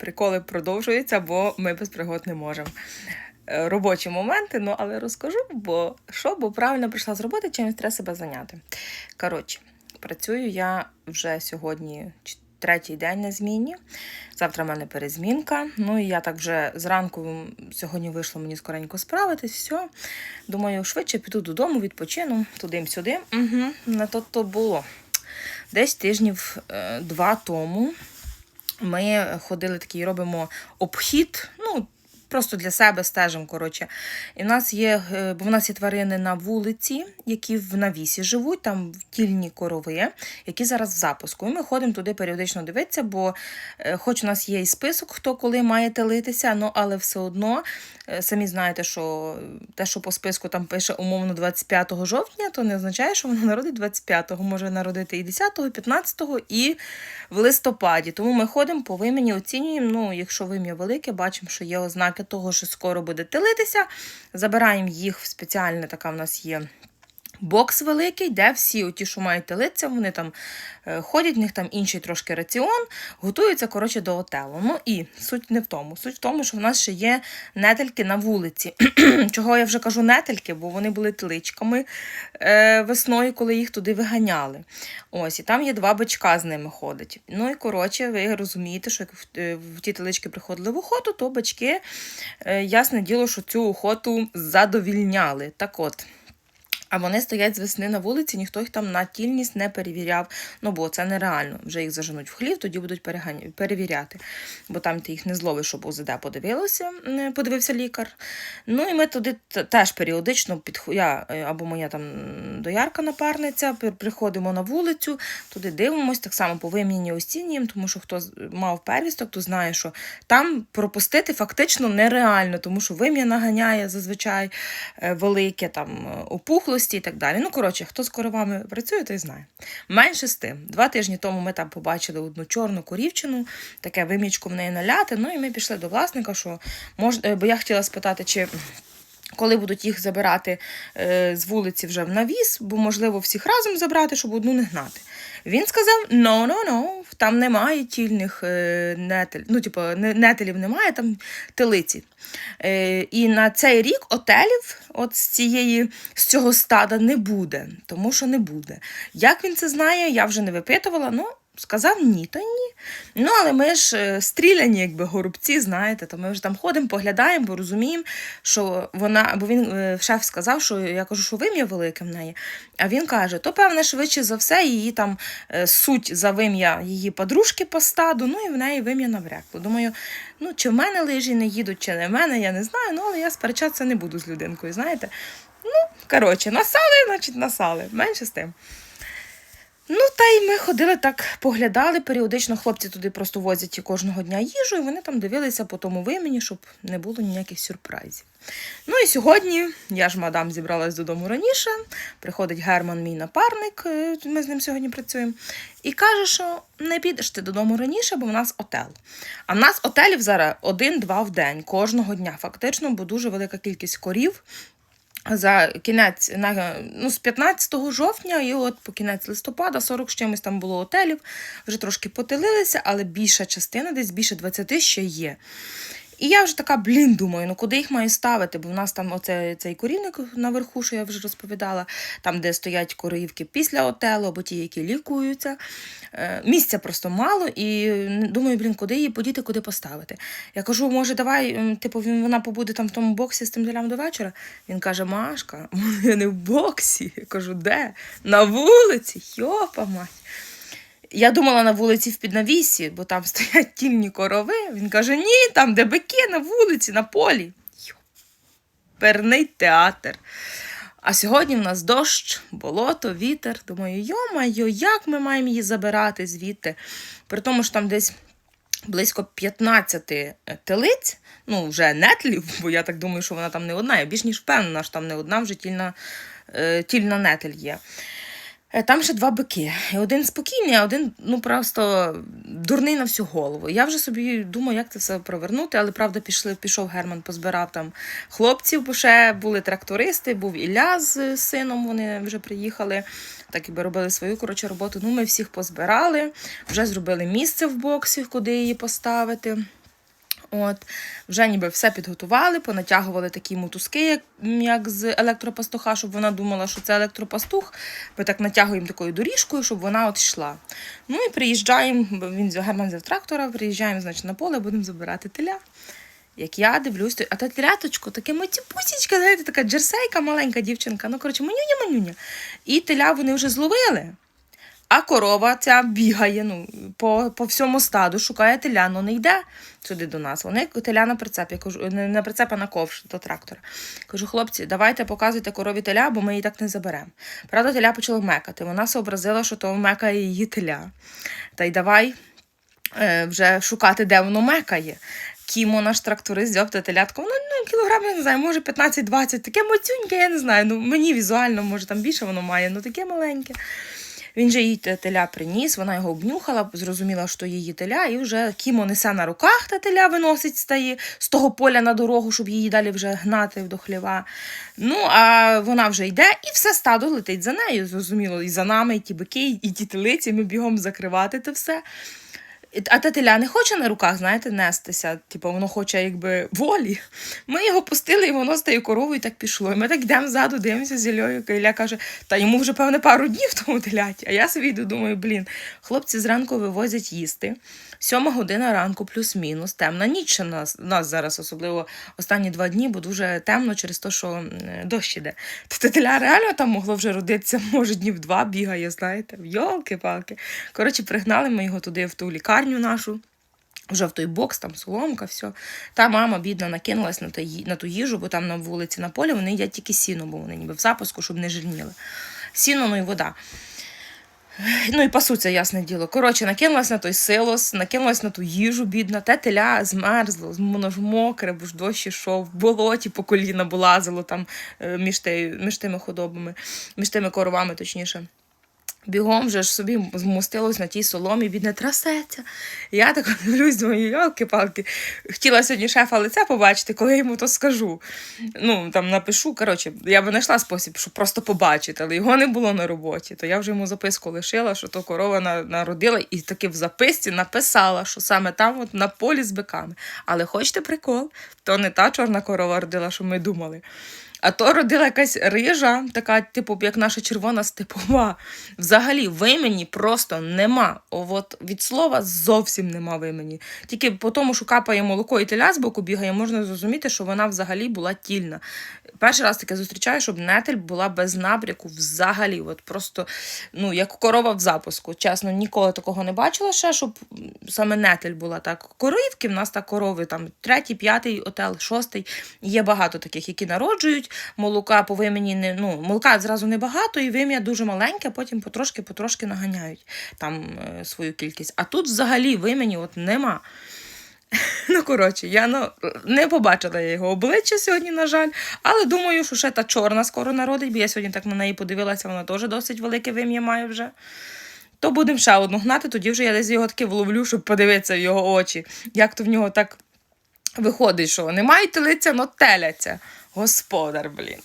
приколи продовжуються, бо ми без пригод не можемо. Е, Робочі моменти, ну але розкажу, бо що, бо правильно прийшла з роботи, чимось треба себе зайняти. Коротше, працюю я вже сьогодні третій день на зміні. Завтра в мене перезмінка. Ну і я так вже зранку сьогодні вийшло мені скоренько справитись. Все. Думаю, швидше піду додому, відпочину туди-сюди. Угу, не то то було. Десь тижнів е, два тому ми ходили такий, робимо обхід. Просто для себе стежимо, коротше. І в нас є, е, бо в нас є тварини на вулиці, які в навісі живуть, там тільні корови, які зараз в запуску. І ми ходимо туди періодично дивитися, бо е, хоч у нас є і список, хто коли має телитися, ну, але все одно, е, самі знаєте, що те, що по списку там пише умовно 25 жовтня, то не означає, що воно народить 25-го, може народити і 10-го, і 15-го, і в листопаді. Тому ми ходимо по вимені, оцінюємо. Ну, якщо вим'я велике, бачимо, що є ознаки того, що скоро буде телитися. Забираємо їх в спеціальне, така в нас є. Бокс великий, де всі ті, що мають телиця, вони там е, ходять, в них там інший трошки раціон, готуються коротше, до отелу. Ну і суть не в тому. Суть в тому, що в нас ще є нетельки на вулиці. Чого я вже кажу нетельки, бо вони були теличками е, весною, коли їх туди виганяли. Ось, і там є два бичка з ними ходять. Ну і коротше, ви розумієте, що як в, е, ті телички приходили в охоту, то бички, е, ясне діло, що цю охоту задовільняли. Так от. А вони стоять з весни на вулиці, ніхто їх там на тільність не перевіряв. Ну бо це нереально. Вже їх заженуть в хлів, тоді будуть перевіряти. Бо там ти їх не зловиш, щоб УЗД подивилося, подивився лікар. Ну і ми туди теж періодично підху... я е, або моя там доярка напарниця, приходимо на вулицю, туди дивимось, так само по вим'яні осіннім, тому що хто мав первісток, то знає, що там пропустити фактично нереально, тому що вим'я наганяє зазвичай е, велике там е, опухлості і так далі. Ну, коротше, хто з коровами працює, той знає. Менше з тим, два тижні тому ми там побачили одну чорну корівчину, таке вимічко в неї наляти. Ну і ми пішли до власника, що мож... е, бо я хотіла спитати, чи. Коли будуть їх забирати е, з вулиці вже в навіс, бо можливо всіх разом забрати, щоб одну не гнати. Він сказав: no, no, no, там немає тільних е, нетель, ну, типу, нетелів немає, там телиці. Е, і на цей рік отелів от з цієї з цього стада не буде, тому що не буде. Як він це знає, я вже не випитувала. Ну, сказав ні, то ні. Ну, але ми ж е, стріляні, якби горобці, знаєте, то ми вже там ходимо, поглядаємо, бо розуміємо, що вона, бо він е, шеф сказав, що я кажу, що вим'я велике в неї. А він каже, то певне, швидше за все, її там е, суть за вим'я її подружки по стаду, ну і в неї вим'я наврякло. Думаю, ну чи в мене лижі не їдуть, чи не в мене, я не знаю, ну але я сперечатися не буду з людинкою, знаєте. Ну, коротше, насали, значить, насали. Менше з тим. Ну, та й ми ходили так, поглядали періодично. Хлопці туди просто возять кожного дня їжу, і вони там дивилися по тому вимені, щоб не було ніяких сюрпризів. Ну і сьогодні я ж мадам зібралась додому раніше. Приходить Герман, мій напарник, е, ми з ним сьогодні працюємо, і каже, що не підеш ти додому раніше, бо в нас отел. А в нас отелів зараз один-два в день, кожного дня, фактично, бо дуже велика кількість корів за кінець ну, з 15 жовтня і от по кінець листопада 40 з чимось там було отелів, вже трошки потелилися, але більша частина, десь більше 20 ще є. І я вже така, блін, думаю, ну куди їх маю ставити? Бо в нас там оце, цей корівник наверху, що я вже розповідала, там, де стоять корівки після отелу, або ті, які лікуються. Е, місця просто мало, і думаю, блін, куди її подіти, куди поставити. Я кажу, може, давай, типу, вона побуде там в тому боксі з тим делям до вечора. Він каже: Машка, я не в боксі. Я кажу, де? На вулиці, йопа мать. Я думала на вулиці в піднавісі, бо там стоять тільні корови. Він каже: ні, там де бики на вулиці, на полі. Перний театр. А сьогодні в нас дощ, болото, вітер. Думаю, йо-майо, як ми маємо її забирати звідти? При тому, що там десь близько 15 телиць, ну, вже нетлів, бо я так думаю, що вона там не одна. Я більш ніж впевнена, що там не одна вже тільна, е, тільна нетель є. Е, Там ще два бики. І один спокійний, а один ну просто дурний на всю голову. Я вже собі думаю, як це все провернути, але правда пішли, пішов Герман, позбирав там хлопців, бо ще були трактористи, був Ілля з сином, вони вже приїхали. Так і робили свою коротше роботу. Ну, ми всіх позбирали, вже зробили місце в боксі, куди її поставити. От, вже ніби все підготували, понатягували такі мотузки, як, як з електропастуха, щоб вона думала, що це електропастух. Ми так натягуємо такою доріжкою, щоб вона от йшла. Ну і приїжджаємо, він Герман взяв трактора, приїжджаємо значить, на поле, будемо забирати теля. Як я дивлюсь, а та теляточко, таке матюпусічка, знаєте, така джерсейка, маленька дівчинка. Ну, коротше, манюня-манюня. І теля вони вже зловили. А корова ця бігає ну, по, по всьому стаду, шукає теля, ну не йде сюди до нас. Вони теля на прицеп, я кажу, не прицеп, а на ковш до трактора. Кажу, хлопці, давайте показуйте корові теля, бо ми її так не заберемо. Правда, теля почала мекати. Вона зобразила, що то мекає її теля. Та й давай е, вже шукати, де воно мекає. Кімо, наш тракторист, взяв те телятко, ну, ну кілограм, я не знаю, може 15-20, таке мацюньке, я не знаю. Ну, мені візуально, може, там більше воно має, ну таке маленьке. Він же їй теля приніс, вона його обнюхала, зрозуміла, що її теля, і вже Кімо несе на руках та теля виносить стає з того поля на дорогу, щоб її далі вже гнати до хліва. Ну, а вона вже йде, і все стадо летить за нею. Зрозуміло, і за нами, і ті бики, і ті телиці, ми бігом закривати те все. І- А та теля не хоче на руках, знаєте, нестися. Типу, воно хоче якби волі. Ми його пустили, і воно з тією коровою так пішло. І ми так йдемо ззаду, дивимося з Іллею. Ілля каже, та йому вже, певне, пару днів тому теляті. А я собі йду, думаю, блін, хлопці зранку вивозять їсти. Сьома година ранку, плюс-мінус, темна ніч ще нас, нас зараз, особливо останні два дні, бо дуже темно через те, що дощ іде. Та теля реально там могло вже родитися, може, днів два бігає, знаєте, йолки-палки. Коротше, пригнали ми його туди в ту лікарню нашу. Вже в той бокс, там соломка, все. Та мама, бідна, накинулась на, на ту їжу, бо там на вулиці на полі вони їдять тільки сіно, бо вони ніби в запуску, щоб не жирніли. Сіно, ну і вода. Ну і пасуться, ясне діло. Коротше, накинулась на той силос, накинулась на ту їжу, бідна, те теля змерзло, воно ж мокре, бо ж дощ ішов, в болоті по коліна булазило там е, між, те, між тими худобами, між тими коровами, точніше. Бігом вже ж собі змустилось на тій соломі, бідне трасеться. Я так дивлюсь, думаю, йолки-палки. Хотіла сьогодні шефа лице побачити, коли я йому то скажу. Ну, там напишу. Коротше, я би знайшла спосіб, щоб просто побачити, але його не було на роботі. То я вже йому записку лишила, що то корова народила, і таки в записці написала, що саме там, от на полі з биками. Але хочете прикол, то не та чорна корова родила, що ми думали. А то родила якась рижа, така, типу, як наша червона степова. Взагалі, в імені просто нема. От від слова зовсім нема в імені. Тільки по тому, що капає молоко і теля з боку бігає, можна зрозуміти, що вона взагалі була тільна. Перший раз таке зустрічаю, щоб нетель була без набряку взагалі. От просто, ну, як корова в запуску. Чесно, ніколи такого не бачила ще, щоб саме нетель була так. Коровки в нас так корови, там третій, п'ятий отел, шостий. Є багато таких, які народжують. Молока по вимені не ну, молока зразу небагато, і вим'я дуже маленьке, а потім потрошки-потрошки наганяють там е, свою кількість. А тут взагалі вимені от нема. Ну, коротше, я ну, не побачила його обличчя сьогодні, на жаль, але думаю, що ще та чорна скоро народить, бо я сьогодні так на неї подивилася, вона теж досить велике вим'я має вже. То будемо ще одну гнати, тоді вже я десь його таки вловлю, щоб подивитися в його очі. Як то в нього так виходить, що не мають телиця, но теляться. Господар, блін.